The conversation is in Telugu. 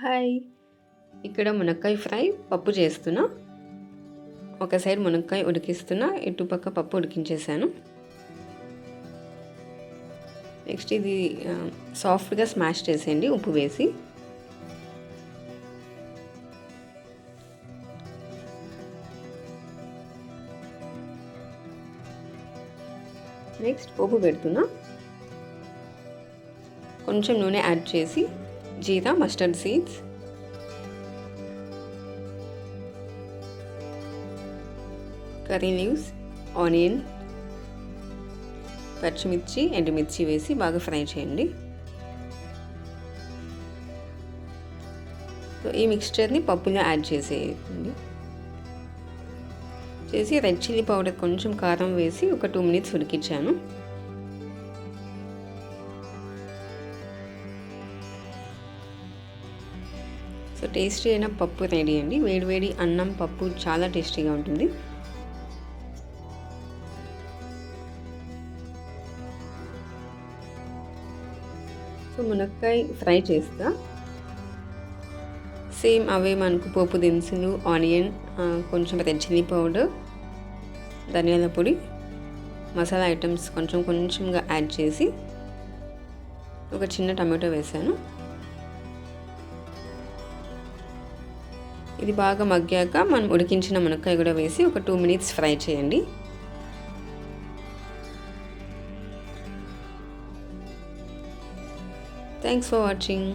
హాయ్. ఇక్కడ మునక్కాయ ఫ్రై పప్పు చేస్తున్నా. ఒక సైడ్ మునక్కాయ ఉడికిస్తున్నా ఇటుపక్క పప్పు ఉడికించేసాను నెక్స్ట్ ఇది సాఫ్ట్గా స్మాష్ చేసేయండి ఉప్పు వేసి. నెక్స్ట్ పోపు పెడుతున్నా. కొంచెం నూనె యాడ్ చేసి జీరా mustard seeds. Curry leaves onion పచ్చిమిర్చి ఎండుమిర్చి వేసి బాగా ఫ్రై చేయండి. సో ఈ మిక్స్చర్ని పప్పులో యాడ్ చేసేయండి. చేసి రెడ్ చిల్లీ పౌడర్ కొంచెం కారం వేసి ఒక టూ మినిట్స్ ఉడికించాను. సో టేస్టీ అయిన పప్పు రెడీ అండి. వేడివేడి అన్నం పప్పు చాలా టేస్టీగా ఉంటుంది. సో మునక్కాయ ఫ్రై చేస్తా. సేమ్ అవే మనకు పోపు దినుసులు ఆనియన్ కొంచెం రెడ్ చిల్లీ పౌడర్ ధనియాల పొడి మసాలా ఐటమ్స్ కొంచెం కొంచెంగా యాడ్ చేసి ఒక చిన్న టమాటో వేసాను. ఇది బాగా మగ్గాక మనం ఉడికించిన మునక్కాయ కూడా వేసి ఒక టూ మినిట్స్ ఫ్రై చేయండి. Thanks for watching